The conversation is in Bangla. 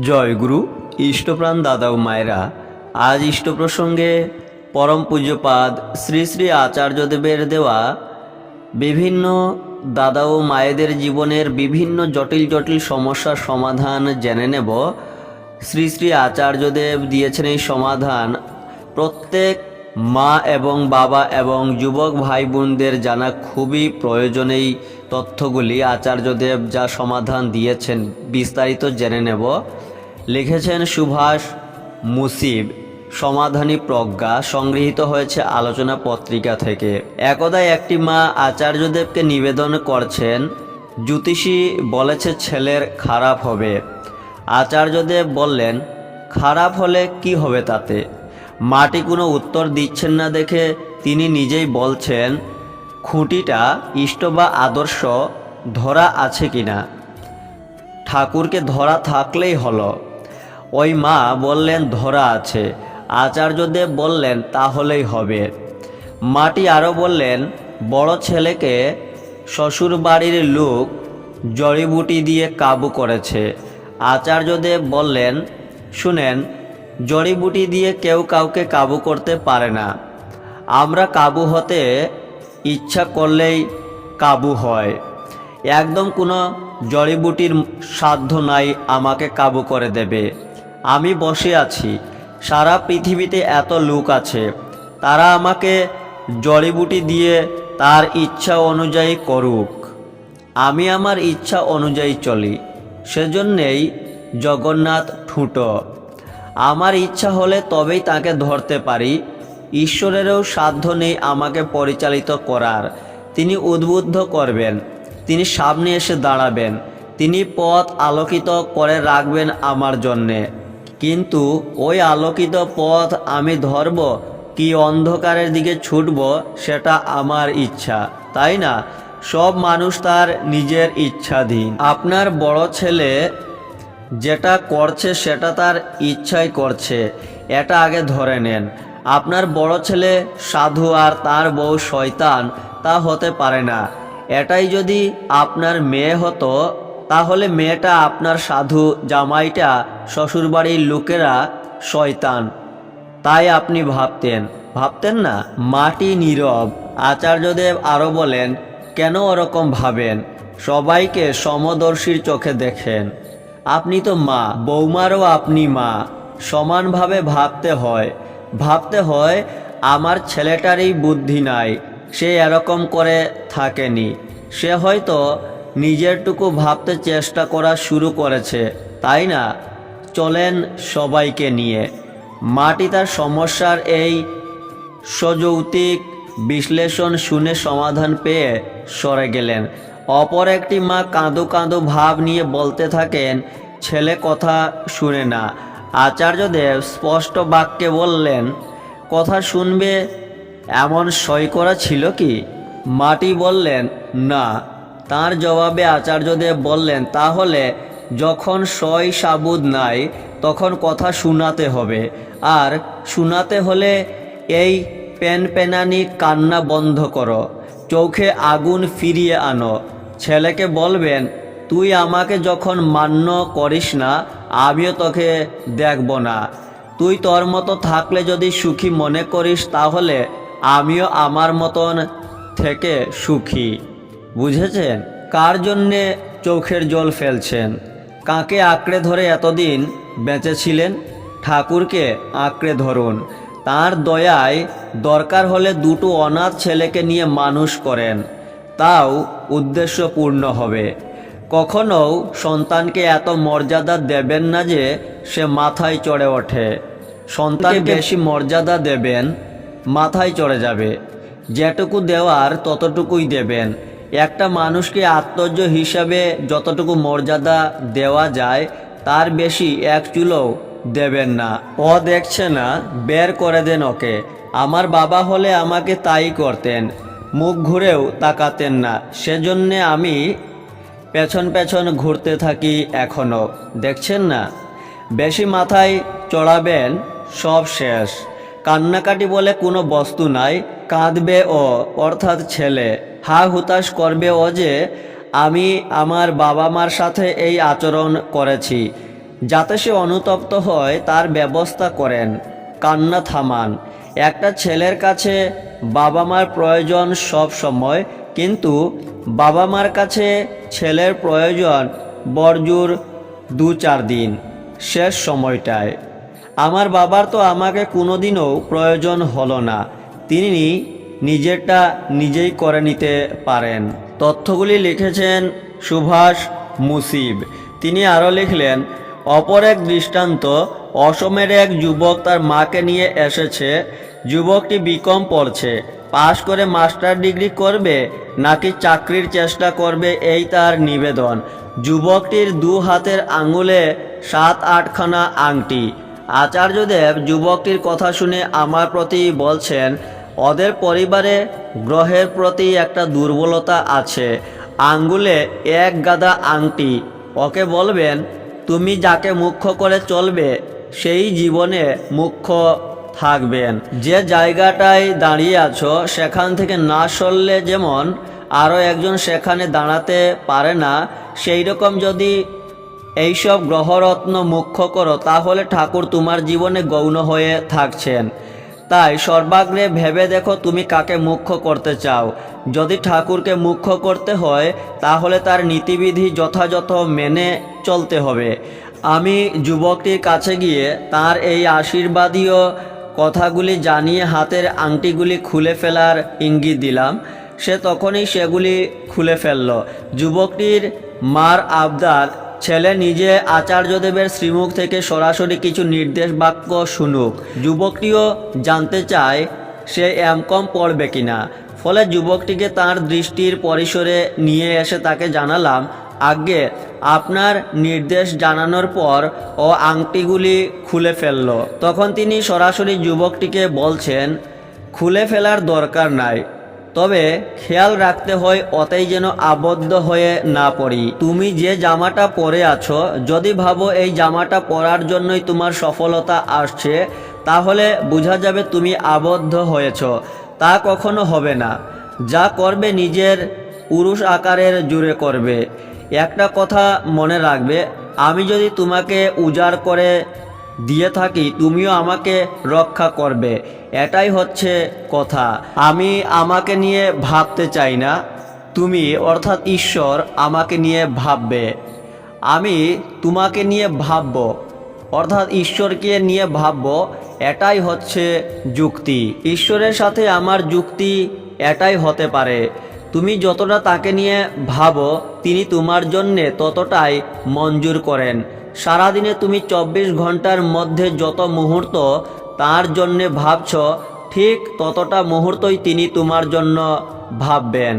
জয় গুরু, ইষ্টপ্রাণ দাদা ও মায়েরা, আজ ইষ্ট প্রসঙ্গে পরম পূজ্যপাদ শ্রী শ্রী আচার্যদেবের দেওয়া বিভিন্ন দাদা ও মায়েদের জীবনের বিভিন্ন জটিল জটিল সমস্যার সমাধান জেনে নেব। শ্রী শ্রী আচার্যদেব দিয়েছেন এই সমাধান প্রত্যেক মা এবং বাবা এবং যুবক ভাই বোনদের জানা খুবই প্রয়োজন এই তথ্যগুলি আচার্যদেব যা সমাধান দিয়েছেন, বিস্তারিত জেনে নেব। লিখেছেন সুভাষ মুসিব, সমাধানী প্রজ্ঞা, সংগৃহীত হয়েছে আলোচনা পত্রিকা থেকে। একদা একটি মা আচার্যদেবকে নিবেদন করছেন, জ্যোতিষী বলেছে ছেলের খারাপ হবে। আচার্যদেব বললেন, খারাপ হলে কি হবে তাতে? মাটি কোনো উত্তর দিচ্ছেন না দেখে তিনি নিজেই বলছেন খুঁটিটা ইষ্ট বা আদর্শ ধরা আছে কিনা? ঠাকুরকে ধরা থাকলেই হলো। ওই মা বললেন, ধরা আছে। আচার্যদেব বললেন, তাহলেই হবে। মাটি আরও বললেন, বড় ছেলেকে শ্বশুর বাড়ির লোক জড়িবুটি দিয়ে কাবু করেছে। আচার্যদেব বললেন, শুনেন, জড়িবুটি দিয়ে কেউ কাউকে কাবু করতে পারে না। আমরা কাবু হতে ইচ্ছা করলেই কাবু হয়। একদম কোনো জড়িবুটির সাধ্য নাই আমাকে কাবু করে দেবে। আমি বসে আছি। সারা পৃথিবীতে এত লোক আছে। তারা আমাকে জড়িবুটি দিয়ে তার ইচ্ছা অনুযায়ী করুক। আমি আমার ইচ্ছা অনুযায়ী চলি। সেজন্যেই জগন্নাথ ঠুঁটো। আমার ইচ্ছা হলে তবেই তাকে ধরতে পারি। ঈশ্বরেরও সাধ্য নেই আমাকে পরিচালিত করার। তিনি উদ্বুদ্ধ করবেন, তিনি সামনে এসে দাঁড়াবেন, তিনি পথ আলোকিত করে রাখবেন আমার জন্যে। কিন্তু ওই আলোকিত পথ আমি ধরব, কি অন্ধকারের দিকে ছুটব, সেটা আমার ইচ্ছা। তাই না? সব মানুষ তার নিজের ইচ্ছাধীন। আপনার বড় ছেলে যেটা করছে, সেটা তার ইচ্ছাই করছে। এটা আগে ধরে নেন। আপনার বড় ছেলে সাধু আর তার বউ শয়তান, তা হতে পারে না। এটাই যদি আপনার মেয়ে হতো, তাহলে মেয়েটা আপনার সাধু, জামাইটা, শ্বশুরবাড়ির লোকেরা শয়তান। তাই আপনি ভাবতেন ভাবতেন না, মাটি নীরব। আচার্যদেব আরও বলেন, কেন ওরকম ভাবেন? সবাইকে সমদর্শীর চোখে দেখেন। আপনি তো মা, বৌমারও আপনি মা। সমানভাবে ভাবতে হয়। ভাবতে হয়, আমার ছেলেটারই বুদ্ধি নাই, সে এরকম করে থাকেনি। সে হয়তো নিজেরটুকু ভাবতে চেষ্টা করা শুরু করেছে, তাই না? চলেন সবাইকে নিয়ে। মাটি তার সমস্যার এই সযৌতিক বিশ্লেষণ শুনে সমাধান পেয়ে সরে গেলেন। অপর একটি মা কাঁদো কাঁদো ভাব নিয়ে বলতে থাকেন, ছেলে কথা শুনে না। আচার্যদেব স্পষ্ট বাক্যে বললেন, কথা শুনবে এমন সই করা ছিল কি? মাটি বললেন, না। তার জবাবে আচার্যদেব বললেন, তাহলে যখন সই সাবুদ নাই, তখন কথা শোনাতে হবে। আর শোনাতে হলে এই পেন পেনানি কান্না বন্ধ করো, চোখে আগুন ফিরিয়ে আনো। ছেলেকে বলবেন, তুই আমাকে যখন মান্য করিস না আমিও তোকে দেখব না। তুই তোর মতো থাকলে যদি সুখী মনে করিস, তাহলে আমিও আমার মতন থেকে সুখী। বুঝেছেন? কার জন্যে চোখের জল ফেলছেন? কাকে আঁকড়ে ধরে এতদিন বেঁচেছিলেন? ঠাকুরকে আঁকড়ে ধরুন। তার দয়ায় দরকার হলে দুটো অনাথ ছেলেকে নিয়ে মানুষ করেন। তাও উদ্দেশ্যপূর্ণ হবে। কখনো সন্তানকে এত মর্যাদা দেবেন না যে সে মাথায় চড়ে ওঠে। সন্তানকে বেশি মর্যাদা দেবেন মাথায় চড়ে যাবে। যেটুকু দেওয়ার ততটুকুই দেবেন। একটা মানুষকে আত্মর্য হিসাবে যতটুকু মর্যাদা দেওয়া যায় তার বেশি এক চুলোও দেবেন না। ও দেখছে না বের করে দেন ওকে। আমার বাবা হলে আমাকে তাই করতেন মুখ ঘুরেও তাকাতেন না। সেজন্যে আমি পেছন পেছন ঘুরতে থাকি এখনও দেখছেন না? বেশি মাথায় চড়াবেন, সব শেষ। কান্নাকাটি বলে কোনো বস্তু নাই, কাঁদবে ও, অর্থাৎ ছেলে। হা হুতাশ করবে ও যে, আমি আমার বাবা মার সাথে এই আচরণ করেছি। যাতে সে অনুতপ্ত হয়, তার ব্যবস্থা করেন। কান্না থামান। একটা ছেলের কাছে বাবা মার প্রয়োজন সব সময়, কিন্তু বাবা মার কাছে ছেলের প্রয়োজন বরজুর দু চার দিন। শেষ সময়টায়। আমার বাবার তো আমাকে কোনোদিনও প্রয়োজন হলো না। তিনি নিজেরটা নিজেই করে নিতে পারেন। তথ্যগুলি লিখেছেন সুভাষ মুসিব। তিনি আরও লিখলেন, অপর এক দৃষ্টান্ত, অসমের এক যুবক তার মাকে নিয়ে এসেছে। যুবকটি বিকম পড়ছে। পাশ করে মাস্টার ডিগ্রি করবে নাকি চাকরির চেষ্টা করবে এই তার নিবেদন। যুবকটির দু হাতের আঙুলে সাত আটখানা আংটি। আচার্যদেব যুবকটির কথা শুনে আমার প্রতি বলছেন, ওদের পরিবারে গ্রহের প্রতি একটা দুর্বলতা আছে। আঙ্গুলে এক গাদা আংটি। ওকে বলবেন, তুমি যাকে মুখ্য করে চলবে, সেই জীবনে মুখ্য থাকবেন। যে জায়গাটায় দাঁড়িয়ে আছো, সেখান থেকে না সরলে যেমন আরও একজন সেখানে দাঁড়াতে পারে না সেই রকম যদি এইসব গ্রহরত্ন মুখ্য করো, তাহলে ঠাকুর তোমার জীবনে গৌণ হয়ে থাকছেন। তাই সর্বাগ্রে ভেবে দেখো তুমি কাকে মুখ্য করতে চাও। যদি ঠাকুরকে মুখ্য করতে হয়, তাহলে তার নীতিবিধি যথাযথ মেনে চলতে হবে। আমি যুবকটির কাছে গিয়ে তার এই আশীর্বাদীয় কথাগুলি জানিয়ে হাতের আংটিগুলি খুলে ফেলার ইঙ্গিত দিলাম। সে তখনই সেগুলি খুলে ফেলল। যুবকটির মার আবদার, ছেলে নিজে আচার্যদেবের শ্রীমুখ থেকে সরাসরি কিছু নির্দেশ বাক্য শুনুক। যুবকটিও জানতে চায়, সে এমকম পড়বে কিনা। ফলে যুবকটিকে তার দৃষ্টির পরিসরে নিয়ে এসে তাকে জানালাম আগে আপনার নির্দেশ জানানোর পর ও আংটিগুলি খুলে ফেলল। তখন তিনি সরাসরি যুবকটিকে বলছেন, খুলে ফেলার দরকার নাই। তবে খেয়াল রাখতে হয় অতেই যেন আবদ্ধ হয়ে না পড়ি। তুমি যে জামাটা পরে আছো, যদি ভাবো এই জামাটা পরার জন্যই তোমার সফলতা আসছে, তাহলে বোঝা যাবে তুমি আবদ্ধ হয়েছ। তা কখনো হবে না। যা করবে নিজের পুরুষ আকারের জুড়ে করবে। একটা কথা মনে রাখবে, আমি যদি তোমাকে উজাড় করে দিয়ে থাকি, তুমিও আমাকে রক্ষা করবে। এটাই হচ্ছে কথা। আমি আমাকে নিয়ে ভাবতে চাই না। তুমি অর্থাৎ ঈশ্বর আমাকে নিয়ে ভাববে। আমি তোমাকে নিয়ে ভাবব। অর্থাৎ ঈশ্বরকে নিয়ে ভাবব, এটাই হচ্ছে যুক্তি। ঈশ্বরের সাথে আমার যুক্তি এটাই হতে পারে। তুমি যতটা তাকে নিয়ে ভাবো, তিনি তোমার জন্যে ততটাই মঞ্জুর করেন। সারাদিনে তুমি চব্বিশ ঘণ্টার মধ্যে যত মুহূর্ত তার জন্যে ভাবছ, ঠিক ততটা মুহূর্তই তিনি তোমার জন্য ভাববেন।